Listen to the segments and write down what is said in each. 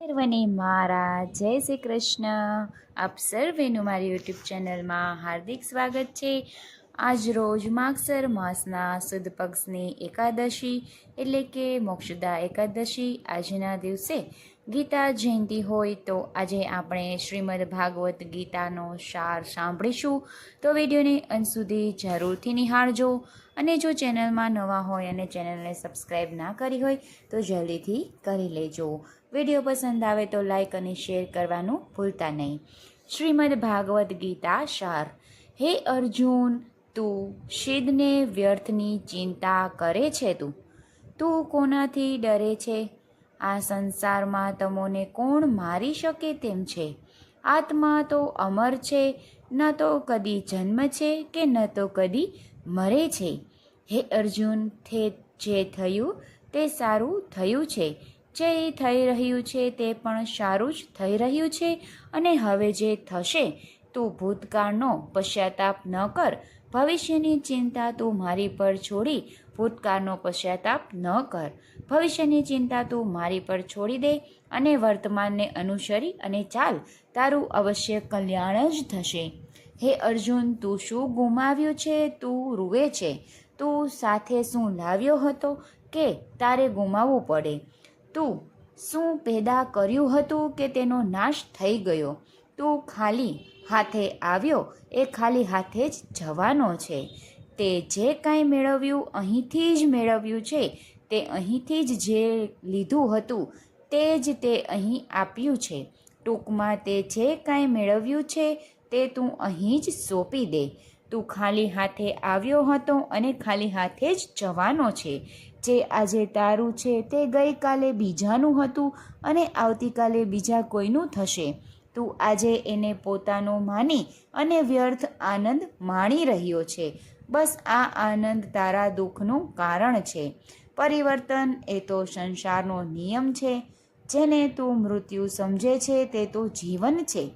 સર્વને મારા. જય શ્રી કૃષ્ણ. આપ સર્વેનું મારી યુટ્યુબ ચેનલમાં હાર્દિક સ્વાગત છે. આજ રોજ માગસર માસના સુદ પક્ષની એકાદશી, એટલે કે મોક્ષદા એકાદશી, આજના દિવસે ગીતા જયંતિ હોય તો આજે આપણે શ્રીમદ ભાગવત ગીતાનો સાર સાંભળીશું. તો વિડીયોને અંત સુધી જરૂરથી નિહાળજો. અને જો ચેનલમાં નવા હોય અને ચેનલને સબસ્ક્રાઈબ ના કરી હોય તો જલ્દીથી કરી લેજો. વીડિયો પસંદ આવે તો લાઇક અને શેર કરવાનું ભૂલતા નહીં. શ્રીમદ ભાગવદ્ ગીતા સાર. હે અર્જુન, તું શિદને વ્યર્થની ચિંતા કરે છે તું? તું કોનાથી ડરે છે? આ સંસારમાં તમોને કોણ મારી શકે તેમ છે? આત્મા તો અમર છે, ન તો કદી જન્મ છે કે ન તો કદી મરે છે. હે અર્જુન, થે જે થયું તે સારું થયું છે. જે થઈ રહ્યું છે તે પણ સારું જ થઈ રહ્યું છે અને હવે જે થશે, તું ભૂતકાળનો પશ્ચાતાપ ન કર. ભવિષ્યની ચિંતા તું મારી પર છોડી ભૂતકાળનો પશ્ચાતાપ ન કર. ભવિષ્યની ચિંતા તું મારી પર છોડી દે અને વર્તમાનને અનુસરી અને ચાલ, તારું અવશ્ય કલ્યાણ જ થશે. હે અર્જુન, તું શું ગુમાવ્યું છે? તું રૂવે છે. તું સાથે શું લાવ્યો હતો કે તારે ગુમાવવું પડે? તું શું પેદા કર્યું હતું કે તેનો નાશ થઈ ગયો? તું ખાલી હાથે આવ્યો એ ખાલી હાથે જ જવાનો છે. તે જે કાંઈ મેળવ્યું અહીંથી જ મેળવ્યું છે. તે અહીંથી જ જે લીધું હતું તે જ તે અહીં આપ્યું છે. ટૂંકમાં તે જે કાંઈ મેળવ્યું છે તે તું અહીં જ સોંપી દે. તું ખાલી હાથે આવ્યો હતો અને ખાલી હાથે જ જવાનો છે. જે આજે તારું છે તે ગઈકાલે બીજાનું હતું અને આવતીકાલે બીજા કોઈનું થશે. તું આજે એને પોતાનો માની અને વ્યર્થ આનંદ માણી રહ્યો છે. બસ આ આનંદ તારા દુઃખનું કારણ છે. પરિવર્તન એ તો સંસારનો નિયમ છે. જેને તું મૃત્યુ સમજે છે તે તો જીવન છે.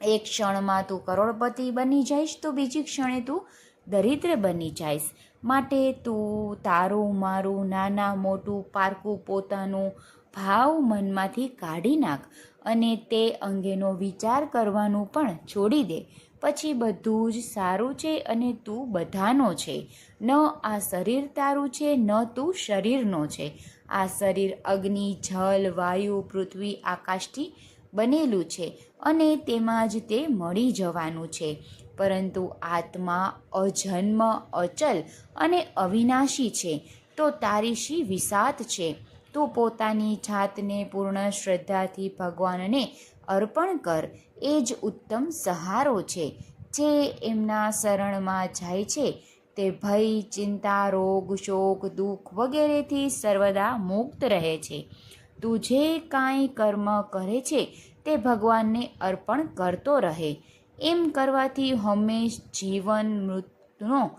એક ક્ષણમાં તું કરોડપતિ બની જઈશ તો બીજી ક્ષણે તું દરિદ્ર બની જઈશ. માટે તું તારું, મારું, નાના, મોટું, પારકું, પોતાનું ભાવ મનમાંથી કાઢી નાખ અને તે અંગેનો વિચાર કરવાનું પણ છોડી દે. પછી બધું જ સારું છે અને તું બધાનો છે. ન આ શરીર તારું છે, ન તું શરીરનો છે. આ શરીર અગ્નિ, જલ, વાયુ, પૃથ્વી, આકાશથી બનેલું છે અને તેમાં જ તે મળી જવાનું છે. પરંતુ આત્મા અજન્મ, અચલ અને અવિનાશી છે. તો તારી શી વિસાત છે? તું પોતાની જાતને પૂર્ણ શ્રદ્ધાથી ભગવાનને અર્પણ કર. એ જ ઉત્તમ સહારો છે. જે એમના શરણમાં જાય છે, તે ભય, ચિંતા, રોગ, શોક, દુઃખ વગેરેથી સર્વદા મુક્ત રહે છે. તું જે કાંઈ કર્મ કરે છે, તે ભગવાનને અર્પણ કરતો રહે. એમ કરવાથી હંમેશ જીવન મૃત્યુનો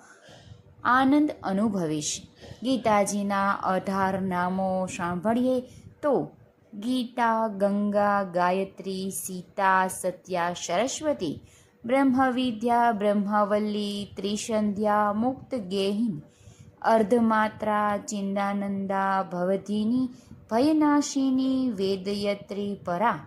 આનંદ અનુભવીશ. ગીતાજીના અઢાર નામો સાંભળીએ તો ગીતા, ગંગા, ગાયત્રી, સીતા, સત્યા, સરસ્વતી, બ્રહ્મવિદ્યા, બ્રહ્મવલ્લી, ત્રિસંધ્યા, મુક્ત ગેહિન, અર્ધમાત્રા, ચિંદાનંદા, ભવધીની, ભયનાશિની, વેદયત્રી પરા,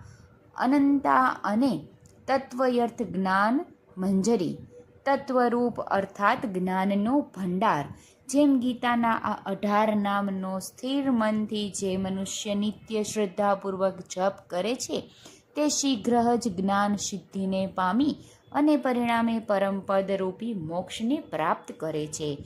અનંતા અને તત્વયર્થ જ્ઞાન મંજરી. તત્વરૂપ અર્થાત જ્ઞાનનો ભંડાર. જેમ ગીતાના આ અઢાર નામનો સ્થિર મનથી જે મનુષ્ય નિત્ય શ્રદ્ધાપૂર્વક જપ કરે છે, તે શીઘ્ર જ જ્ઞાન સિદ્ધિને પામી અને પરિણામે પરમપદરૂપી મોક્ષને પ્રાપ્ત કરે છે.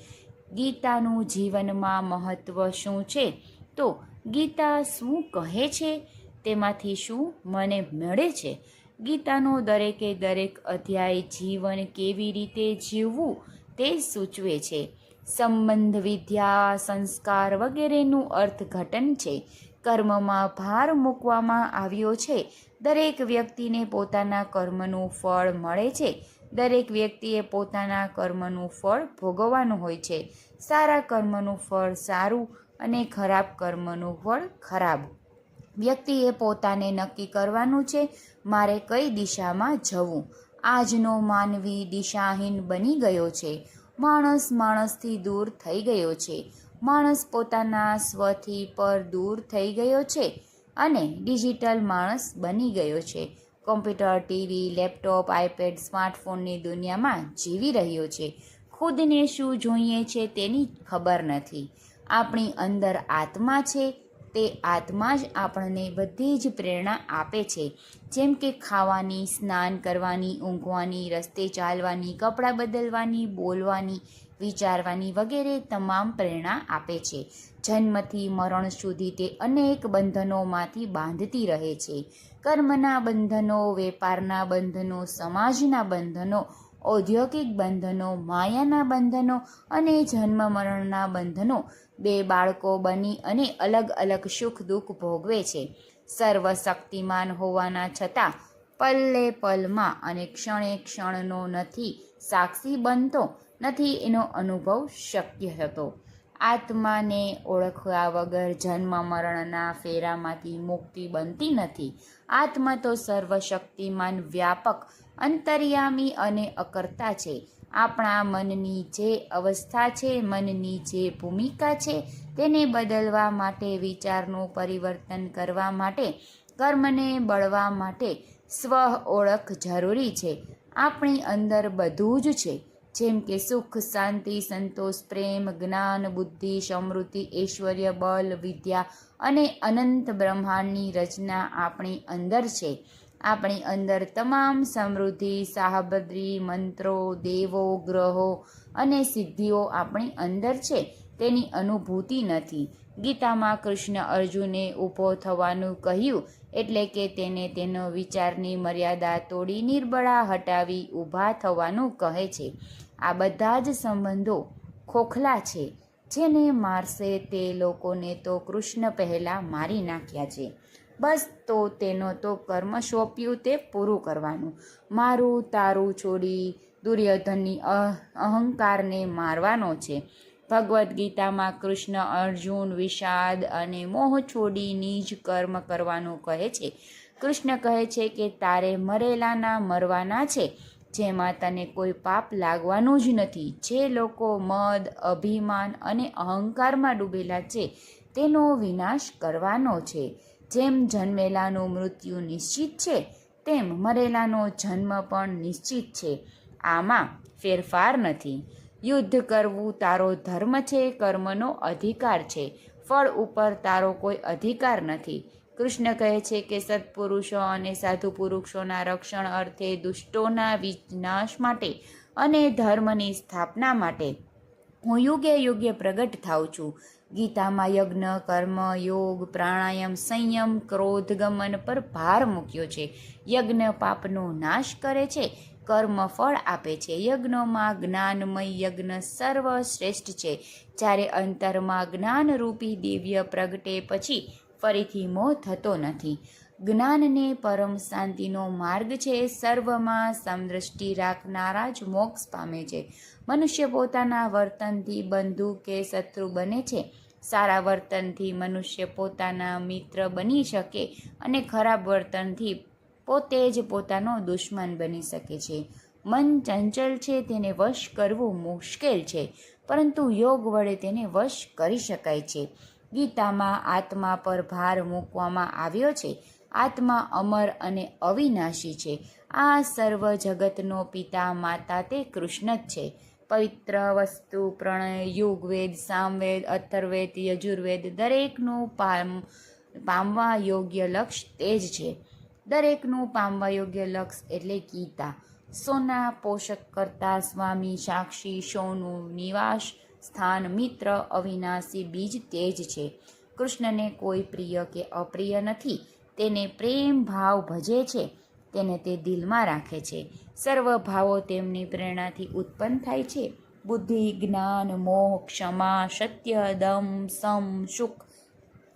ગીતાનું જીવનમાં મહત્ત્વ શું છે? તો ગીતા શું કહે છે? તેમાંથી શું મને મળે છે? ગીતાનો દરેકે દરેક અધ્યાય જીવન કેવી રીતે જીવવું તે સૂચવે છે. સંબંધ, વિદ્યા, સંસ્કાર વગેરેનું અર્થઘટન છે. કર્મમાં ભાર મૂકવામાં આવ્યો છે. દરેક વ્યક્તિને પોતાના કર્મનું ફળ મળે છે. દરેક વ્યક્તિએ પોતાના કર્મનું ફળ ભોગવવાનું હોય છે. સારા કર્મનું ફળ સારું અને ખરાબ કર્મનું ફળ ખરાબ. વ્યક્તિએ પોતાને નક્કી કરવાનું છે. મારે કઈ દિશામાં જવું? આજનો માનવી દિશાહીન બની ગયો છે. માણસ માણસથી દૂર થઈ ગયો છે. માણસ પોતાના સ્વથી પર દૂર થઈ ગયો છે અને ડિજિટલ માણસ બની ગયો છે. કોમ્પ્યુટર, ટીવી, લેપટોપ, આઈપેડ, સ્માર્ટફોનની દુનિયામાં જીવી રહ્યો છે. ખુદને શું જોઈએ છે તેની ખબર નથી. આપણી અંદર આત્મા છે તે આત્મા જ આપણને બધી જ પ્રેરણા આપે છે. જેમ કે ખાવાની, સ્નાન કરવાની, ઊંઘવાની, રસ્તે ચાલવાની, કપડાં બદલવાની, બોલવાની, વિચારવાની વગેરે તમામ પ્રેરણા આપે છે. જન્મથી મરણ સુધી તે અનેક બંધનોમાંથી બાંધતી રહે છે. કર્મના બંધનો, વેપારના બંધનો, સમાજના બંધનો ઔદ્યોગિક બંધનો, માયાના બંધનો અને જન્મ મરણના બંધનો બે બાળકો બની અને અલગ અલગ સુખ દુઃખ ભોગવે છે. સર્વશક્તિમાન હોવાના છતાં પલ્લે પલમાં અને ક્ષણે ક્ષણનો નથી સાક્ષી બનતો, નથી એનો અનુભવ શક્ય હતો. આત્માને ઓળખવા વગર જન્મ મરણના ફેરામાંથી મુક્તિ બનતી નથી. આત્મા તો સર્વશક્તિમાન વ્યાપક અંતર્યામી અને અકર્તા છે. આપણા મનની જે અવસ્થા છે, મનની જે ભૂમિકા છે, તેને બદલવા માટે, વિચારનું પરિવર્તન કરવા માટે, કર્મને બળવા માટે સ્વ ઓળખ જરૂરી છે. આપણી અંદર બધું જ છે. જેમ કે સુખ, શાંતિ, સંતોષ, પ્રેમ, જ્ઞાન, બુદ્ધિ, સમૃદ્ધિ, ઐશ્વર્ય બલ વિદ્યા અને અનંત બ્રહ્માંડની રચના આપણી અંદર છે. આપણી અંદર તમામ સમૃદ્ધિ, સાહબદ્રી, મંત્રો, દેવો, ગ્રહો અને સિદ્ધિઓ આપણી અંદર છે. તેની અનુભૂતિ નથી. ગીતામાં કૃષ્ણ અર્જુને ઊભો થવાનું કહ્યું એટલે કે તેને તેનો વિચારની મર્યાદા તોડી નિર્બળા હટાવી ઊભા થવાનું કહે છે. આ બધા જ સંબંધો ખોખલા છે. જેને મારશે તે લોકોને તો કૃષ્ણ પહેલાં મારી નાખ્યા છે. બસ તો તેનો તો કર્મ સોંપ્યું તે પૂરું કરવાનું. મારું તારું છોડી દુર્યોધનની અહંકારને મારવાનો છે. ભગવદ્ ગીતામાં કૃષ્ણ, અર્જુન, વિષાદ અને મોહ છોડી નિજ કર્મ કરવાનું કહે છે. કૃષ્ણ કહે છે કે તારે મરેલાના મરવાના છે, જેમાં તને કોઈ પાપ લાગવાનું જ નથી. જે લોકો મદ, અભિમાન અને અહંકારમાં ડૂબેલા છે, તેનો વિનાશ કરવાનો છે. જેમ જન્મેલાનું મૃત્યુ નિશ્ચિત છે, તેમ મરેલાનો જન્મ પણ નિશ્ચિત છે. આમાં ફેરફાર નથી. યુદ્ધ કરવું તારો ધર્મ છે, કર્મનો અધિકાર છે. ફળ ઉપર તારો કોઈ અધિકાર નથી. કૃષ્ણ કહે છે કે સત્પુરુષો અને સાધુ પુરુષોના રક્ષણ અર્થે દુષ્ટોના વિનાશ માટે અને ધર્મની સ્થાપના માટે હું યુગે યુગે પ્રગટ થાઉં છું. ગીતામાં યજ્ઞ, કર્મ, યોગ, પ્રાણાયામ, સંયમ, ક્રોધ, ગમન પર ભાર મૂક્યો છે. યજ્ઞ પાપનો નાશ કરે છે, કર્મ ફળ આપે છે. યજ્ઞોમાં જ્ઞાનમય યજ્ઞ સર્વશ્રેષ્ઠ છે. જ્યારે અંતરમાં જ્ઞાનરૂપી દિવ્ય પ્રગટે પછી ફરીથી મોહ થતો નથી. જ્ઞાનને પરમ શાંતિનો માર્ગ છે. સર્વમાં સમદૃષ્ટિ રાખનારા જ મોક્ષ પામે છે. મનુષ્ય પોતાના વર્તનથી બંધુ કે શત્રુ બને છે. સારા વર્તનથી મનુષ્ય પોતાના મિત્ર બની શકે અને ખરાબ વર્તનથી પોતે જ પોતાનો દુશ્મન બની શકે છે. મન ચંચલ છે તેને વશ કરવું મુશ્કેલ છે, પરંતુ યોગ વડે તેને વશ કરી શકાય છે. ગીતામાં આત્મા પર ભાર મૂકવામાં આવ્યો છે. આત્મા અમર અને અવિનાશી છે. આ સર્વ જગતનો પિતા માતા તે કૃષ્ણ જ છે. પવિત્ર વસ્તુ, પ્રણય, યુગવેદ, સામવેદ, અથર્વેદ, યજુર્વેદ દરેકનું પામ, પામવા યોગ્ય લક્ષ્ય તે જ છે. દરેકનું પામવા યોગ્ય લક્ષ્ય એટલે ગીતા. સોના પોષક કરતા સ્વામી, સાક્ષી, સોનું, નિવાસ સ્થાન, મિત્ર, અવિનાશી, બીજ તેજ છે. કૃષ્ણને કોઈ પ્રિય કે અપ્રિય નથી. તેને પ્રેમ ભાવ ભજે છે. તેને તે દિલમાં રાખે છે. સર્વ ભાવો તેમની પ્રેરણાથી ઉત્પન્ન થાય છે. બુદ્ધિ, જ્ઞાન, મોહ, ક્ષમા, સત્ય, દમ, સમ, સુખ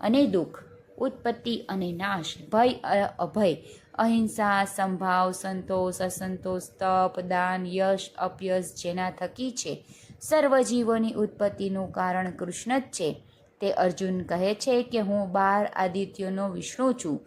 અને દુઃખ, ઉત્પત્તિ અને નાશ, ભય અભય, અહિંસા, સંભાવ, સંતોષ, અસંતોષ, તપ, દાન, યશ, અપયશ જેના થકી છે. સર્વ જીવોની ઉત્પત્તિનું કારણ કૃષ્ણ જ છે. તે અર્જુન કહે છે કે હું બાર આદિત્યોનો વિષ્ણુ છું.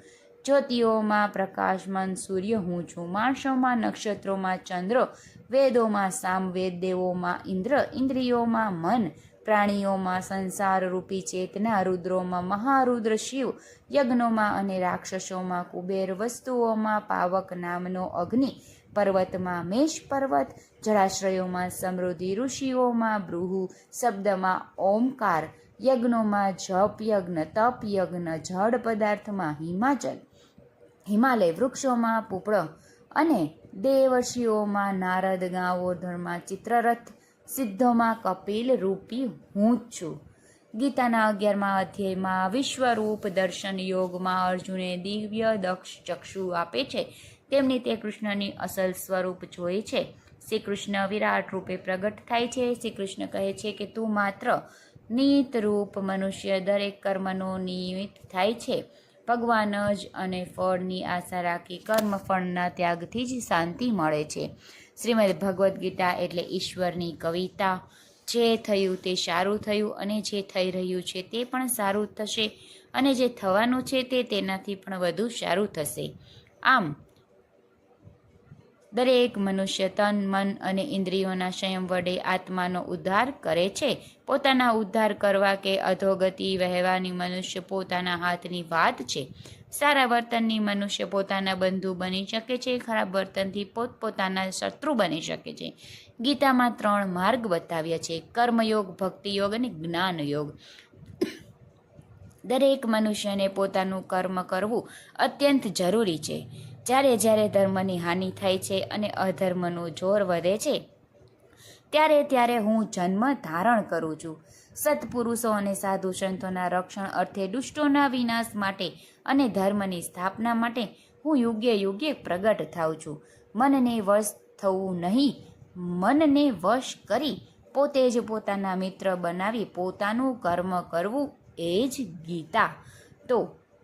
જ્યોતિઓમાં પ્રકાશમાન સૂર્ય, હું છું માણસોમાં નક્ષત્રોમાં ચંદ્ર, વેદોમાં સામવેદ દેવોમાં ઇન્દ્ર, ઇન્દ્રિયોમાં મન, પ્રાણીઓમાં સંસાર રૂપી ચેતના, રુદ્રોમાં મહારુદ્ર શિવ, યજ્ઞોમાં અને રાક્ષસોમાં કુબેર, વસ્તુઓમાં પાવક નામનો અગ્નિ, પર્વતમાં મેષ પર્વત જળાશ્રયોમાં સમૃદ્ધિ, ઋષિઓમાં બૃહુ શબ્દમાં ઓમકાર, યજ્ઞોમાં જપ, યજ્ઞ, તપ, યજ્ઞ, જળ પદાર્થમાં હિમાચલ. હિમાલય વૃક્ષોમાં પૂપળો અને દેવર્ષિઓમાં નારદ ગાંવોધરમાં ચિત્રરથ, સિદ્ધોમાં કપિલ રૂપી હું જ છું. ગીતાના અગિયારમાં અધ્યાયમાં વિશ્વરૂપ દર્શન યોગમાં અર્જુને દિવ્ય દક્ષ ચક્ષુ આપે છે. તેમની તે કૃષ્ણની અસલ સ્વરૂપ જોઈ છે. શ્રી કૃષ્ણ વિરાટ રૂપે પ્રગટ થાય છે. શ્રી કૃષ્ણ કહે છે કે તું માત્ર નિયત રૂપ મનુષ્ય દરેક કર્મનો નિયમિત થાય છે. ભગવાન જ અને ફળની આશા રાખી કર્મફળના ત્યાગથી જ શાંતિ મળે છે. શ્રીમદ ભગવદ્ ગીતા એટલે ઈશ્વરની કવિતા. જે થયું તે સારું થયું અને જે થઈ રહ્યું છે તે પણ સારું થશે અને જે થવાનું છે તે તેનાથી પણ વધુ સારું થશે. આમ દરેક મનુષ્ય તન, મન અને ઇન્દ્રિયોના સંયમ વડે આત્માનો ઉદ્ધાર કરે છે. પોતાના ઉદ્ધાર કરવા કે અધોગતિ વહેવાની મનુષ્ય પોતાના હાથની વાત છે. સારા વર્તનની મનુષ્ય પોતાના બંધુ બની શકે છે, ખરાબ વર્તનથી પોતપોતાના શત્રુ બની શકે છે. ગીતામાં ત્રણ માર્ગ બતાવ્યા છે, કર્મયોગ, ભક્તિયોગ અને જ્ઞાનયોગ. દરેક મનુષ્યને પોતાનું કર્મ કરવું અત્યંત જરૂરી છે. જ્યારે જ્યારે ધર્મની હાનિ થાય છે અને અધર્મનું જોર વધે છે, ત્યારે ત્યારે હું જન્મ ધારણ કરું છું. સત્પુરુષો અને સાધુ સંતોના રક્ષણ અર્થે દુષ્ટોના વિનાશ માટે અને ધર્મની સ્થાપના માટે હું યુગ્ય યુગ્ય પ્રગટ થાઉં છું. મનને વશ થવું નહીં. મનને વશ કરી પોતે જ પોતાના મિત્ર બનાવી પોતાનું કર્મ કરવું એ જ ગીતા. તો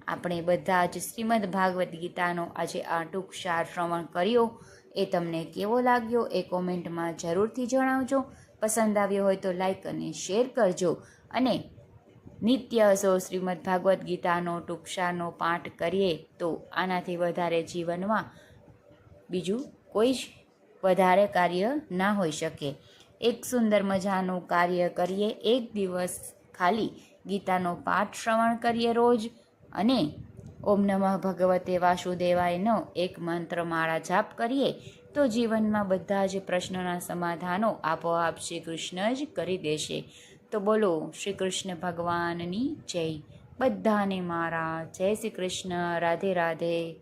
આપણે બધા જ શ્રીમદ ભાગવદ્ ગીતાનો આજે આ ટૂંક સાર શ્રવણ કર્યો. એ તમને કેવો લાગ્યો એ કોમેન્ટમાં જરૂરથી જણાવજો. પસંદ આવ્યો હોય તો લાઈક અને શેર કરજો. અને નિત્ય સો શ્રીમદ ભાગવદ્ ગીતાનો ટૂંકસારનો પાઠ કરીએ તો આનાથી વધારે જીવનમાં બીજું કોઈ જ વધારે કાર્ય ના હોઈ શકે. એક સુંદર મજાનું કાર્ય કરીએ. એક દિવસ ખાલી ગીતાનો પાઠ શ્રવણ કરીએ રોજ. અને ઓમ નમઃ ભગવતે વાસુદેવાયનો એક મંત્ર માળા જાપ કરીએ, તો જીવનમાં બધા જ પ્રશ્નોના સમાધાનો આપોઆપ શ્રી કૃષ્ણ જ કરી દેશે. તો બોલો શ્રી કૃષ્ણ ભગવાનની જય. બધાને મારા, જય શ્રી કૃષ્ણ રાધે રાધે.